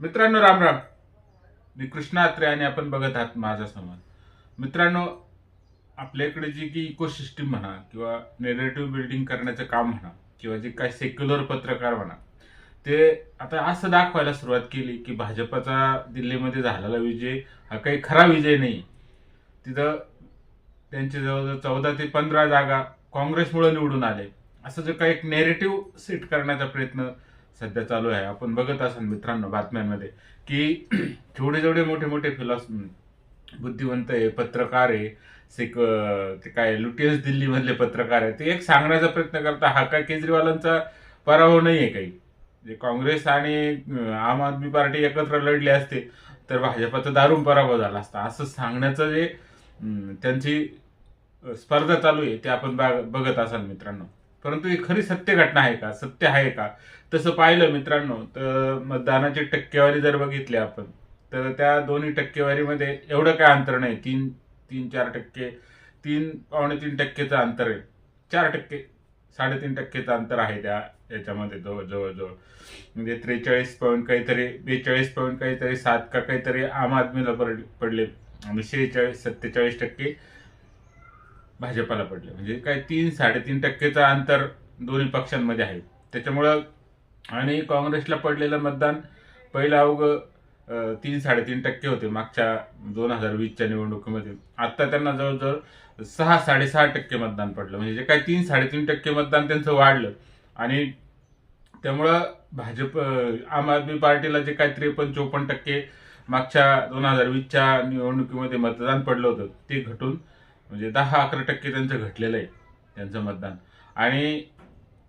मित्रांनो राम राम. मी कृष्णा अत्रे आणि आपण बघत आहात माझा समाज मित्रांनो आपल्याकडे जी की इकोसिस्टीम म्हणा किंवा नेरेटिव्ह बिल्डिंग करण्याचं काम म्हणा किंवा जे काही सेक्युलर पत्रकार म्हणा ते आता असं दाखवायला सुरुवात केली की भाजपचा दिल्लीमध्ये झालेला विजय हा काही खरा विजय नाही. तिथं त्यांचे जवळजवळ चौदा ते पंधरा जागा काँग्रेसमुळे निवडून आले. असं जे काही एक नेरेटिव्ह सेट करण्याचा प्रयत्न सध्या चालू आहे. आपण बघत असाल मित्रांनो बातम्यांमध्ये की जेवढे जेवढे मोठे मोठे फिलॉस बुद्धिवंत आहे पत्रकार आहे सिक ते काय लुटियस दिल्लीमधले पत्रकार आहे ते एक सांगण्याचा प्रयत्न करता हा काय केजरीवालांचा पराभव नाही आहे काही. जे काँग्रेस आणि आम आदमी पार्टी एकत्र लढले असते तर भाजपाचा दारुण पराभव झाला असता. असं सांगण्याचं जे त्यांची स्पर्धा चालू आहे ते आपण बघत असाल मित्रांनो. परंतु ही खरी सत्य घटना आहे का? सत्य आहे का? तसं पाहिलं मित्रांनो तर मतदानाची टक्केवारी जर बघितली आपण तर त्या दोन्ही टक्केवारीमध्ये एवढं काय अंतर नाही. तीन तीन चार टक्के तीन पावणे तीन टक्केचं अंतर आहे. चार टक्के साडेतीन टक्केचं अंतर आहे त्या याच्यामध्ये जवळ जवळजवळ म्हणजे त्रेचाळीस पॉईंट काहीतरी बेचाळीस पॉईंट काहीतरी सात का काहीतरी आम आदमीला पड पडले. आणि शेहेचाळीस सत्तेचाळीस टक्के भाजपाला पडले. म्हणजे काय तीन साडेतीन टक्केचं अंतर दोन्ही पक्षांमध्ये आहे. त्याच्यामुळं आणि काँग्रेसला पडलेलं मतदान पहिलं अवघं तीन साडेतीन टक्के होते. मागच्या दोन हजार वीसच्या निवडणुकीमध्ये. आत्ता त्यांना जवळजवळ सहा साडेसहा टक्के मतदान पडलं. म्हणजे जे काय तीन साडेतीन टक्के मतदान त्यांचं वाढलं. आणि त्यामुळं भाजप आम आदमी पार्टीला जे काय त्रेपन्न चोपन्न टक्के मागच्या दोन हजार वीसच्या निवडणुकीमध्ये मतदान पडलं होतं ते घटून म्हणजे दहा अकरा टक्के त्यांचं घटलेलं आहे त्यांचं मतदान. आणि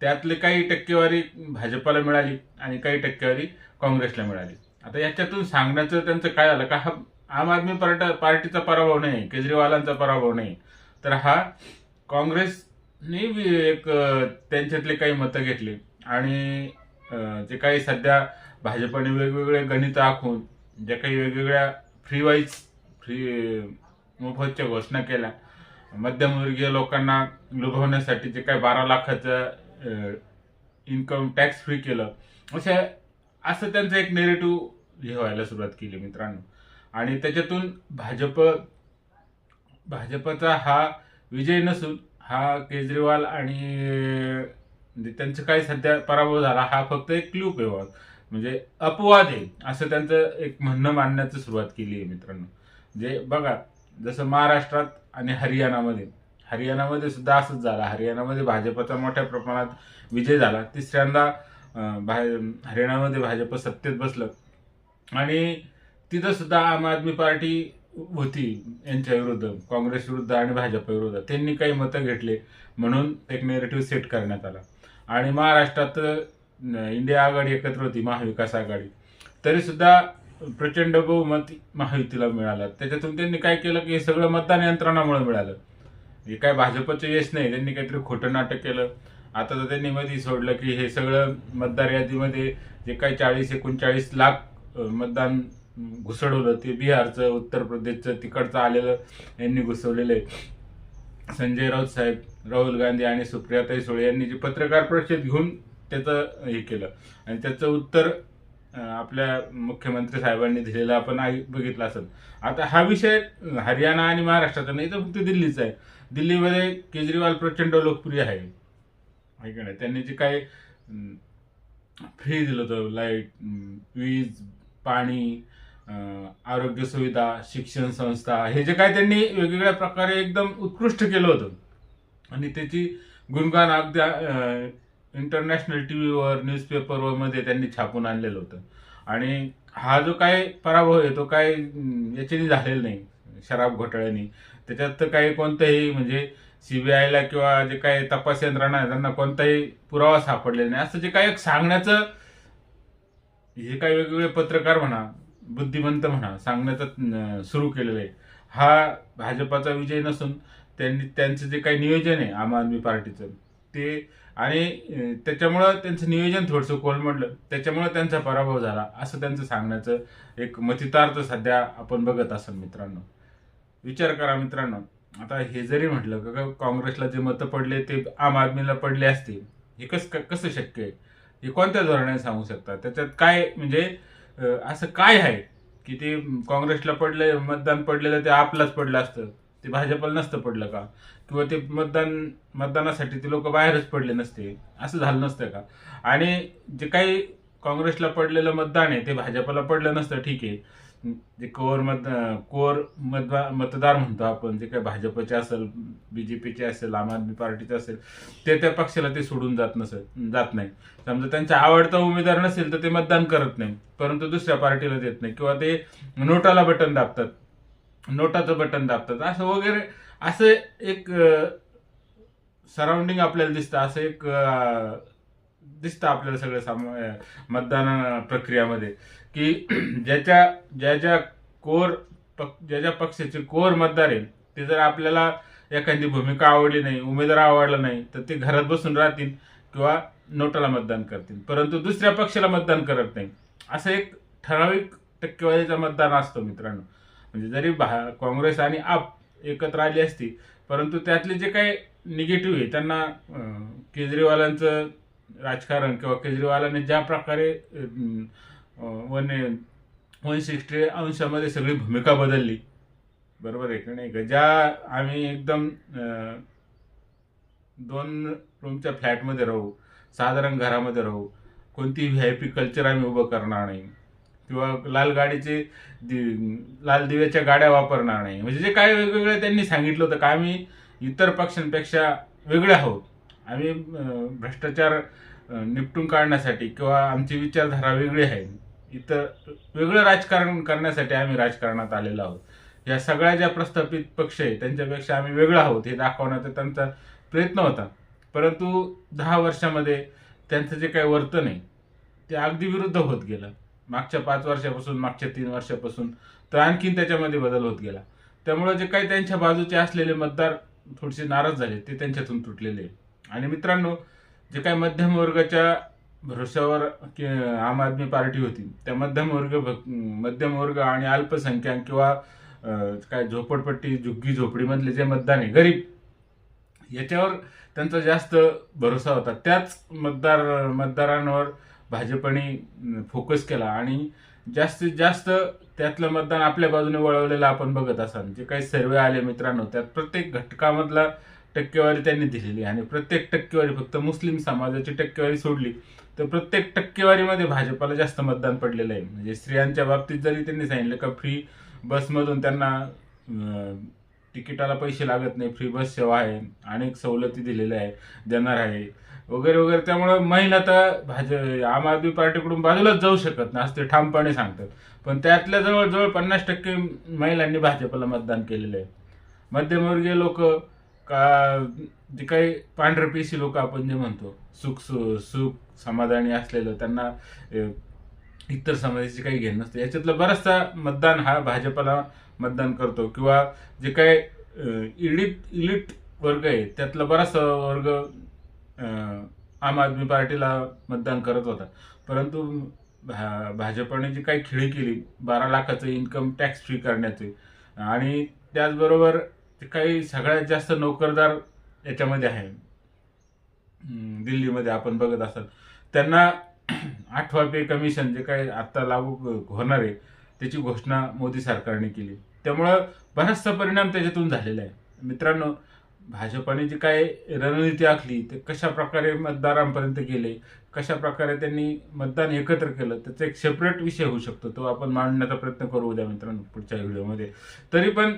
त्यातले काही टक्केवारी भाजपाला मिळाली आणि काही टक्केवारी काँग्रेसला मिळाली. आता याच्यातून सांगण्याचं त्यांचं काय आलं का हा आम आदमी पार्ट पार्टीचा पराभव नाही केजरीवालांचा पराभव नाही. तर हा काँग्रेसने बी एक त्यांच्यातले काही मतं घेतली. आणि जे काही सध्या भाजपाने वेगवेगळे गणित आखून ज्या काही वेगवेगळ्या फ्री वाईज फ्री मोफतच्या घोषणा केल्या मध्यमवर्गीय लोकांना लुभवण्यासाठी जे काही बारा लाखाचं इन्कम टॅक्स फ्री केलं अशा असं त्यांचं एक नेरेटिव्ह हे व्हायला सुरुवात केली मित्रांनो. आणि त्याच्यातून भाजप भाजपचा हा विजय नसून हा केजरीवाल आणि म्हणजे त्यांचं काय सध्या पराभव झाला हा फक्त एक क्लू आहे म्हणजे अपवाद आहे असं त्यांचं एक म्हणणं मांडण्याचं सुरुवात केली आहे मित्रांनो. जे बघा जसं महाराष्ट्रात आणि हरियाणामध्ये. हरियाणामध्ये सुद्धा असंच झालं. हरियाणामध्ये भाजपचा मोठ्या प्रमाणात विजय झाला. तिसऱ्यांदा भा हरियाणामध्ये भाजप सत्तेत बसलं. आणि तिथं सुद्धा आम आदमी पार्टी होती यांच्या विरुद्ध काँग्रेस विरुद्ध आणि भाजप विरुद्ध. त्यांनी काही मतं घेतले म्हणून एक नेरेटिव्ह सेट करण्यात आला. आणि महाराष्ट्रात इंडिया आघाडी एकत्र होती महाविकास आघाडी. तरीसुद्धा प्रचंड बहुमत महायुतीला मिळालं. त्याच्यातून त्यांनी काय केलं की हे सगळं मतदान यंत्रणामुळे मिळालं. हे काय भाजपचं यश नाही त्यांनी काहीतरी खोटं नाटक केलं. आता तर त्यांनी मध्ये सोडलं की हे सगळं मतदार यादीमध्ये जे काही चाळीस एकोणचाळीस लाख मतदान घुसडवलं ते बिहारचं उत्तर प्रदेशचं तिकडचं आलेलं यांनी घुसवलेलं. आहे संजय राऊत साहेब राहुल गांधी आणि सुप्रियाताई सुळे यांनी जे पत्रकार परिषद घेऊन त्याचं हे केलं. आणि त्याचं उत्तर आपल्या मुख्यमंत्री साहेबांनी दिलेला आपण आई असेल. आता हा विषय हरियाणा आणि महाराष्ट्राचा नाही तर फक्त दिल्लीचा आहे. दिल्लीमध्ये केजरीवाल प्रचंड लोकप्रिय आहे. ऐक नाही? त्यांनी जे काही फ्री दिलं होतं लाइट वीज पाणी आरोग्य सुविधा शिक्षण संस्था हे जे काय त्यांनी वेगवेगळ्या प्रकारे एकदम उत्कृष्ट केलं होतं. आणि त्याची गुणगान अगदी इंटरनॅशनल टी व्हीवर न्यूजपेपरवर मध्ये त्यांनी छापून आणलेलं होतं. आणि हा जो काय पराभव आहे तो काय याच्याने झालेला नाही शराब घोटाळ्याने. त्याच्यात तर काही कोणतंही म्हणजे सीबीआयला किंवा जे काही तपास यंत्रणा आहे त्यांना कोणताही पुरावा सापडलेला नाही. असं जे काही एक सांगण्याचं हे काही वेगवेगळे पत्रकार म्हणा बुद्धिमंत म्हणा सांगण्याचं सुरू केलेलं आहे. हा भाजपाचा विजय नसून त्यांनी त्यांचं जे काही नियोजन आहे आम आदमी पार्टीचं ते आणि त्याच्यामुळं त्यांचं नियोजन थोडंसं कोलमडलं त्याच्यामुळं त्यांचा पराभव झाला असं त्यांचं सांगण्याचं एक मतितार्थ सध्या आपण बघत असाल मित्रांनो. विचार करा मित्रांनो. आता हे जरी म्हटलं का काँग्रेसला जे मतं पडले ते आम आदमीला पडले असते हे कस कसं शक्य आहे? हे कोणत्या धोरणाने सांगू शकतात? त्याच्यात काय म्हणजे असं काय आहे की ते काँग्रेसला पडलं मतदान पडलेलं ते आपलाच पडलं असतं? ते भाजपला नसतं पडलं का? किंवा ते मतदान मतदानासाठी ते लोक बाहेरच पडले नसते. असं झालं नसतं का? आणि जे काही काँग्रेसला पडलेलं मतदान आहे ते भाजपला पडलं नसतं ठीक आहे. जे कोर मत कोर मतदा मतदार म्हणतो आपण जे काही भाजपचे असेल बी जे पीचे असेल आम आदमी पार्टीचे असेल ते त्या पक्षाला ते सोडून जात नसत जात नाही. समजा त्यांचा आवडता उमेदवार नसेल तर ते मतदान करत नाही. परंतु दुसऱ्या पार्टीला देत नाही. किंवा ते नोटाला बटन दाबतात. नोटाचं बटन दाबतात. असं वगैरे असं एक सराउंडिंग आपल्याला दिसतं असं एक दिसतं आपल्याला सगळं साम मतदान प्रक्रियामध्ये. की ज्याच्या ज्या ज्या कोर पक ज्या ज्या पक्षाचे कोर मतदार आहे ते जर आपल्याला एखादी भूमिका आवडली नाही उमेदवार आवडला नाही तर ते घरात बसून राहतील किंवा नोटाला मतदान करतील. परंतु दुसऱ्या पक्षाला मतदान करत नाही. असं एक ठराविक टक्केवारीचा मतदान असतो मित्रांनो. म्हणजे जरी भा काँग्रेस आणि आप एकत्र आली असती. परंतु त्यातले जे काही निगेटिव्ह आहे त्यांना केजरीवालांचं राजकारण किंवा केजरीवालाने ज्या प्रकारे वन वन सिक्स्टी अंशामध्ये सगळी भूमिका बदलली. बरोबर आहे का नाही? का ज्या आम्ही एकदम दोन रूमच्या फ्लॅटमध्ये राहू साधारण घरामध्ये राहू कोणती व्ही आय पी कल्चर आम्ही उभं करणार नाही. किंवा लाल गाडीचे दि- लाल दिव्याच्या गाड्या वापरणार नाही. म्हणजे जे काय वेगवेगळे त्यांनी सांगितलं होतं का आम्ही इतर पक्षांपेक्षा वेगळे आहोत. आम्ही भ्रष्टाचार निपटून काढण्यासाठी किंवा आमची विचारधारा वेगळी आहे. इतर वेगळं राजकारण करण्यासाठी आम्ही राजकारणात आलेलो आहोत. या सगळ्या ज्या प्रस्थापित पक्ष आहे त्यांच्यापेक्षा आम्ही वेगळं आहोत हे दाखवण्याचा त्यांचा प्रयत्न होता. परंतु दहा वर्षामध्ये त्यांचं जे काही वर्तन आहे ते अगदी विरुद्ध होत गेलं. मागच्या पाच वर्षापासून मागच्या तीन वर्षापासून तर आणखीन त्याच्यामध्ये बदल होत गेला त्यामुळे जे काही त्यांच्या बाजूचे असलेले मतदार थोडेसे नाराज झाले ते त्यांच्यातून तुटलेले आहे. आणि मित्रांनो जे काही मध्यम वर्गाच्या भरोश्यावर आम आदमी पार्टी होती त्या मध्यम वर्ग मध्यम वर्ग आणि अल्पसंख्याक किंवा काय झोपडपट्टी झुग्गी झोपडीमधले जे मतदान आहे गरीब याच्यावर त्यांचा जास्त भरोसा होता त्याच मतदार मतदारांवर भाजपने फोकस केला आणि जास्तीत जास्त त्यातलं मतदान आपल्या बाजूने वळवलेलं आपण बघत असाल. जे काही सर्वे आले मित्रांनो त्यात प्रत्येक घटकामधला टक्केवारी त्यांनी दिलेली आहे. आणि प्रत्येक टक्केवारी फक्त मुस्लिम समाजाची टक्केवारी सोडली तर प्रत्येक टक्केवारीमध्ये भाजपाला जास्त मतदान पडलेलं आहे. म्हणजे स्त्रियांच्या बाबतीत जरी त्यांनी सांगितलं का फ्री बसमधून त्यांना तिकिटाला पैसे लागत नाही फ्री बस सेवा आहे अनेक सवलती दिलेल्या आहे देणार आहे. वगैरे वगैरे त्यामुळं महिला तर भाज आम आदमी पार्टीकडून बाजूलाच जाऊ शकत नाही असं ते ठामपणे सांगतात. पण त्यातल्या जवळजवळ पन्नास टक्के महिलांनी भाजपला मतदान केलेलं आहे. मध्यमवर्गीय लोक का जे काही पांढरपेशी लोक आपण जे म्हणतो सुख सु सुख समाधानी असलेलं त्यांना इतर समाजाची काही घेणं नसतं. याच्यातलं बराचसा मतदान हा भाजपला मतदान करतो. किंवा जे काय इलिट इलिट वर्ग आहे त्यातला बराचसा वर्ग आम आदमी पार्टीला मतदान करत होता. परंतु भा भाजपने जी काही खेळी केली बारा लाखाचं इन्कम टॅक्स फ्री करण्याचे आणि त्याचबरोबर काही सगळ्यात जास्त नोकरदार याच्यामध्ये आहे. दिल्लीमध्ये आपण बघत असाल. त्यांना आठवा पे कमिशन जे काही आत्ता लागू होणार आहे त्याची घोषणा मोदी सरकारने केली. त्यामुळं बराचसा परिणाम त्याच्यातून झालेला आहे. मित्रांनो भाजपाने जी काय रणनीती आखली ते कशा प्रकारे मतदारांपर्यंत गेले कशा प्रकारे त्यांनी मतदान एकत्र केलं त्याचा एक सेपरेट विषय होऊ शकतो तो आपण मांडण्याचा प्रयत्न करू उद्या मित्रांनो पुढच्या व्हिडिओमध्ये. तरी पण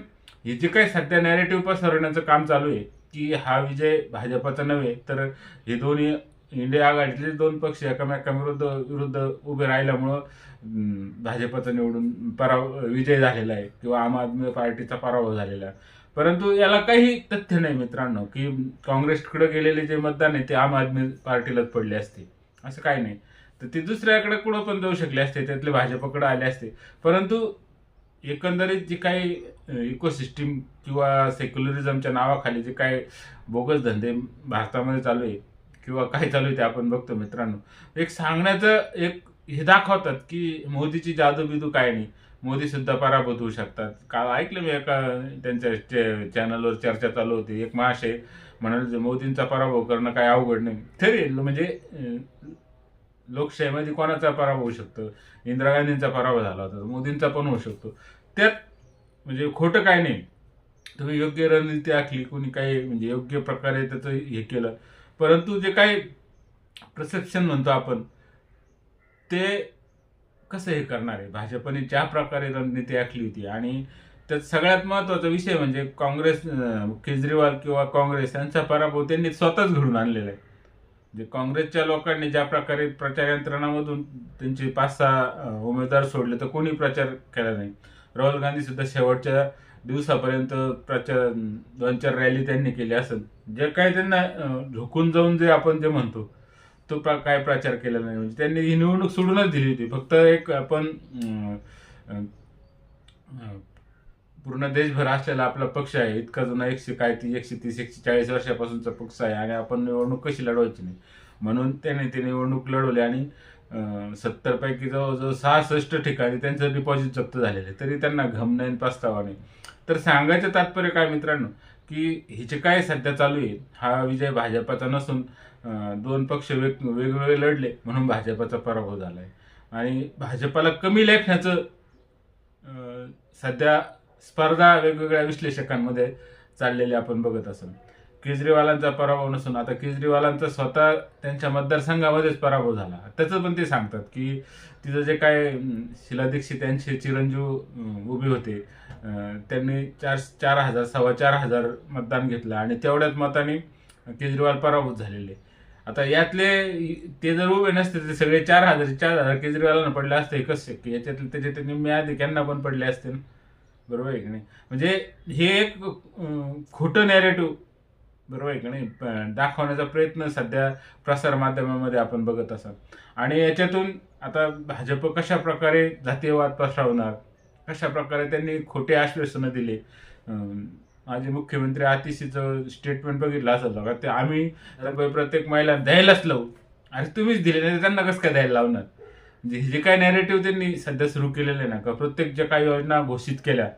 हे जे काही सध्या नॅरेटिव्ह पसरवण्याचं काम चालू आहे की हा विजय भाजपाचा नव्हे तर हे दोन्ही इंडिया आघाडीतले दोन पक्ष एकमेकांविरुद्ध विरुद्ध उभे राहिल्यामुळं भाजपाचा भाजपचा निवडून पराव विजय झालेला आहे किंवा आम आदमी पार्टीचा पराभव झालेला आहे. परंतु याला काही तथ्य नाही मित्रांनो की काँग्रेसकडे गेलेले जे मतदान आहे ते आम आदमी पार्टीलाच पडले असते. असं काही नाही. तर ते दुसऱ्याकडे कुठं पण जाऊ शकले असते त्यातले भाजपकडे आले असते. परंतु एकंदरीत जे काही इकोसिस्टीम किंवा सेक्युलरिझमच्या नावाखाली जे काही बोगस धंदे भारतामध्ये चालू आहे किंवा काय चालू आहे ते आपण बघतो मित्रांनो. एक सांगण्याचं एक हे दाखवतात की मोदीची जादू बिदू काय नाही. मोदी सुद्धा पराभूत होऊ शकतात. काल ऐकलं मी एका त्यांच्या चॅनलवर चर्चा चालू होती. एक महाशय म्हणाले मोदींचा पराभव करणं काय अवघड नाही. तरी म्हणजे लोकशाहीमध्ये कोणाचा पराभव होऊ शकतो? इंदिरा गांधींचा पराभव झाला होता. मोदींचा पण होऊ शकतो. त्यात म्हणजे खोटं काय नाही. तुम्ही योग्य रणनीती आखली कोणी काही म्हणजे योग्य प्रकारे त्याचं हे केलं. परंतु जे काही प्रसेप्शन म्हणतो आपण ते कसं हे करणार आहे? भाजपने ज्या प्रकारे रणनीती आखली होती आणि त्यात सगळ्यात महत्त्वाचा विषय म्हणजे काँग्रेस केजरीवाल किंवा काँग्रेस यांचा पराभव त्यांनी स्वतःच घडून आणलेला आहे. म्हणजे काँग्रेसच्या लोकांनी ज्या प्रकारे प्रचार यंत्रणामधून त्यांचे पाच सहा उमेदवार सोडले तर कोणी प्रचार केला नाही? राहुल गांधी सुद्धा शेवटच्या दिवसापर्यंत प्रचार दोन चार रॅली त्यांनी केली असेल. जे काही त्यांना झोकून जाऊन जे आपण जे म्हणतो तो प्र काय प्रचार केला नाही. म्हणजे त्यांनी ही निवडणूक सोडूनच दिली होती. फक्त एक आपण पूर्ण देशभर असलेला आपला पक्ष आहे. इतका जुना एकशे काय ती एकशे तीस एकशे चाळीस वर्षापासूनचा पक्ष आहे. आणि आपण निवडणूक कशी लढवायची नाही. म्हणून त्याने ती निवडणूक लढवली आणि सत्तर पैकी जवळजवळ सहासष्ट ठिकाणी त्यांचं डिपॉझिट जप्त झालेलं आहे. तरी त्यांना घम नाही आणि नाही. तर सांगायचं तात्पर्य काय मित्रांनो? की हिचे काय सध्या चालू आहे हा विजय भाजपाचा नसून दोन पक्ष वेग वेगवेगळे लढले म्हणून भाजपाचा पराभव झाला आहे आणि भाजपाला कमी लेखण्याचं सध्या स्पर्धा वेगवेगळ्या विश्लेषकांमध्ये चाललेली आपण बघत असाल केजरीवालांचा पराभव नसून आता केजरीवालांचा स्वतः त्यांच्या मतदारसंघामध्येच पराभव झाला. त्याचं पण ते सांगतात की तिथं जे काय शिला दीक्षित यांचे चिरंजीव उभे होते. त्यांनी चार चार हजार सव्वा चार हजार मतदान घेतलं आणि तेवढ्याच मताने केजरीवाल पराभूत झालेले. आता यातले ते जर उभे नसते ते सगळे चार हजार चार हजार केजरीवालांना पडले असते कसं शक्य याच्यातले त्याच्यात निम्मे आधी त्यांना पण पडले असते ना. बरोबर आहे की नाही? म्हणजे हे एक खोटं नॅरेटिव्ह बरोबर आहे की नाही? प- दाखवण्याचा प्रयत्न सध्या प्रसार माध्यमामध्ये आपण बघत असाल आणि याच्यातून आता भाजप कशा प्रकारे जातीयवाद पसरवणार? कशा प्रकारे त्यांनी खोटे आश्वासनं दिले? माजी माझे मुख्यमंत्री आतिशीचं स्टेटमेंट बघितलं असेल बघा ते आम्ही प्रत्येक महिला द्यायलाच लावू. अरे तुम्हीच दिले नाही त्यांना कसं काय द्यायला लावणार? म्हणजे हे जे काय नॅरेटिव्ह त्यांनी सध्या सुरू केलेले आहे ना का प्रत्येक ज्या काही योजना घोषित केल्या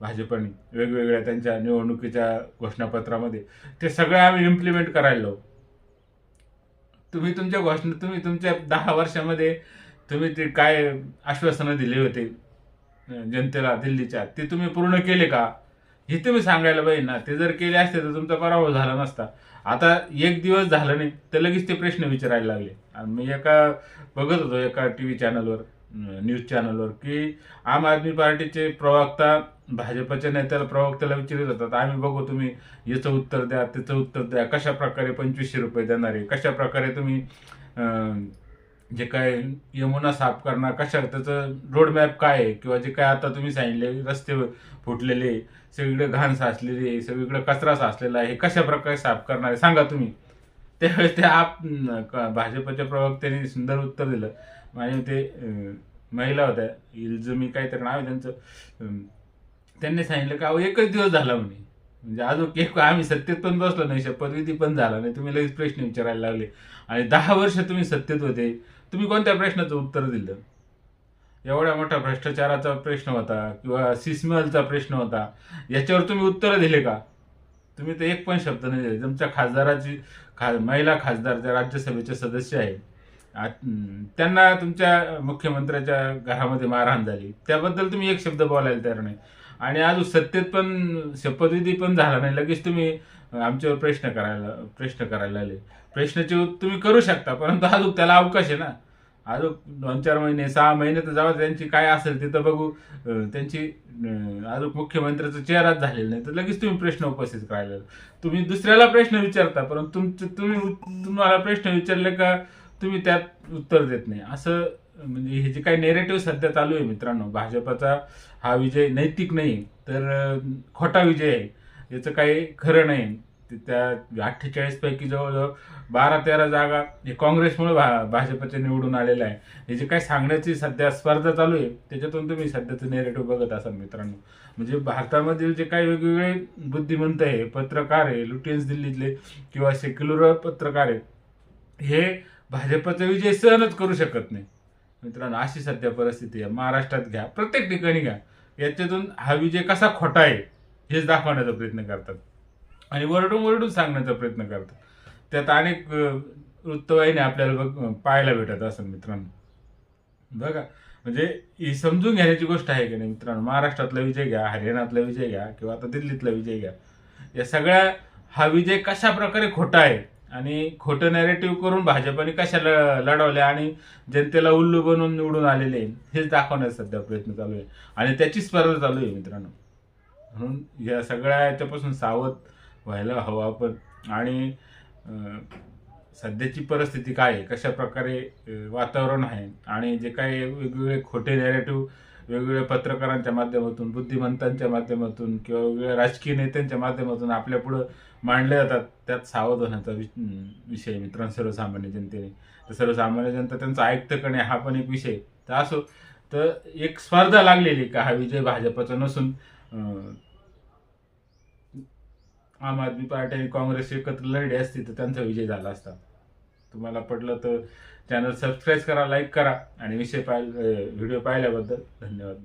भाजपने वेगवेगळ्या त्यांच्या निवडणुकीच्या घोषणापत्रामध्ये ते सगळं आम्ही इम्प्लिमेंट करायला लावू. तुम्ही तुमच्या घोषणा तुम्ही तुमच्या दहा वर्षामध्ये तुम्ही ते काय आश्वासनं दिले होते जनतेला दिल्लीच्या ते तुम्ही पूर्ण केले का? हे तुम्ही सांगायला पाहिजे ना. ते जर केले असते तर तुमचा पराभव झाला नसता. आता एक दिवस झाला नाही तर लगेच ते प्रश्न विचारायला लागले. आणि मी एका बघत होतो एका टी व्ही चॅनलवर न्यूज चॅनलवर की आम आदमी पार्टीचे प्रवक्ता भाजपच्या नेत्याला प्रवक्त्याला विचारत होतात आम्ही बघू तुम्ही याचं उत्तर द्या त्याचं उत्तर द्या कशा प्रकारे पंचवीसशे रुपये देणार आहे कशा प्रकारे तुम्ही जे काय यमुना साफ करणार कशा त्याचं रोडमॅप काय आहे? किंवा जे काय आता तुम्ही सांगितले रस्ते फुटलेले आहे, सगळीकडे घाण साचलेली आहे सगळीकडे कचरा साचलेला आहे हे कशा प्रकारे साफ करणार आहे? सांगा तुम्ही. त्यावेळेस ते आप भाजपच्या प्रवक्त्याने सुंदर उत्तर दिलं. आणि ते महिला होत्या इल्जमी काहीतरी नाव आहे त्यांचं. त्यांनी सांगितलं का अहो एकच दिवस झाला म्हणे. म्हणजे अजून एक आम्ही सत्तेत पण बसलो नाही शपथविधी पण झाला नाही. तुम्ही लगेच प्रश्न विचारायला लागले. आणि दहा वर्ष तुम्ही सत्तेत होते. तुम्ही कोणत्या प्रश्नाचं उत्तर दिलं? एवढ्या मोठा भ्रष्टाचाराचा प्रश्न होता किंवा सिस्मलचा प्रश्न होता याच्यावर तुम्ही उत्तरं दिले का? तुम्ही तर एक पण शब्द नाही दिले. तुमच्या खासदाराची खा महिला खासदार ज्या राज्यसभेचे सदस्य आहेत आ- त्यांना तुमच्या मुख्यमंत्र्याच्या घरामध्ये मारहाण झाली. त्याबद्दल तुम्ही एक शब्द बोलायला तयार नाही. आणि आज सत्तेत पण शपथविधी पण झाला नाही. लगेच तुम्ही आमच्यावर प्रश्न करायला प्रश्न करायला आले प्रश्नाचे तुम्ही करू शकता परंतु अजून त्याला अवकाश आहे ना. अजून दोन चार महिने सहा महिने तर जाऊ त्यांची काय असेल तिथं बघू. त्यांची अजून मुख्यमंत्र्याचा चेहराच झालेला नाही तर लगेच तुम्ही प्रश्न उपस्थित करायला तुम्ही दुसऱ्याला प्रश्न विचारता परंतु तुमचं तुम्ही तुम्हाला प्रश्न विचारले का तुम्ही त्यात उत्तर देत नाही. असं म्हणजे हे जे काही नेरेटिव्ह सध्या चालू आहे मित्रांनो भाजपाचा हा विजय नैतिक नाही तर खोटा विजय आहे. याचं काही खरं नाही त्या अठ्ठेचाळीस पैकी जवळजवळ बारा तेरा जागा हे काँग्रेसमुळे भा भाजपचे निवडून आलेलं आहे. हे जे काही सांगण्याची सध्या स्पर्धा चालू आहे त्याच्यातून तुम्ही सध्याचं नेरेटिव्ह बघत असाल मित्रांनो. म्हणजे भारतामधील जे काही वेगवेगळे बुद्धिमंत आहे पत्रकार आहे लुटियन्स दिल्लीतले किंवा सेक्युलर पत्रकार आहे हे भाजपचा विजय सहनच करू शकत नाही. मित्रांनो अशी सध्या परिस्थिती आहे. महाराष्ट्रात घ्या प्रत्येक ठिकाणी घ्या. याच्यातून हा विजय कसा खोटा आहे हेच दाखवण्याचा प्रयत्न करतात. आणि वरडून वरडून सांगण्याचा प्रयत्न करतात. त्यात अनेक वृत्तवाहिनी आपल्याला बघ पाहायला भेटत असेल मित्रांनो. बघा म्हणजे ही समजून घेण्याची गोष्ट आहे की नाही मित्रांनो? महाराष्ट्रातला विजय घ्या हरियाणातला विजय घ्या किंवा आता दिल्लीतला विजय घ्या. या सगळ्या हा विजय कशा प्रकारे खोटा आहे? आणि खोटं नॅरेटिव्ह करून भाजपने कशाला लढवल्या आणि जनतेला उल्लू बनवून निवडून आलेले आहे, हेच दाखवण्याचा सध्या प्रयत्न चालू आहे. आणि त्याची स्पर्धा चालू आहे मित्रांनो. म्हणून या सगळ्या याच्यापासून सावध व्हायला हवा आपण आणि सध्याची परिस्थिती काय आहे? कशा प्रकारे वातावरण आहे? आणि जे काही वेगवेगळे खोटे नॅरेटिव्ह वेगवेगळ्या पत्रकारांच्या माध्यमातून बुद्धिमंतांच्या माध्यमातून किंवा वेगवेगळ्या राजकीय नेत्यांच्या माध्यमातून आपल्या पुढं मांडले जातात त्यात सावध होण्याचा वि- विषय मित्रांनो सर्वसामान्य जनतेने. तर सर्वसामान्य जनता त्यांचं ऐकतं करणे हा पण एक विषय तर असो तर एक स्पर्धा लागलेली का? हा विजय भाजपचा नसून आम आदमी पार्टी आणि काँग्रेस एकत्र लढले असते तर त्यांचा विजय झाला असता. तुम्हाला पडलं तर चॅनल सबस्क्राईब करा लाईक करा आणि विषय पाहिल व्हिडिओ पाहिल्याबद्दल धन्यवाद.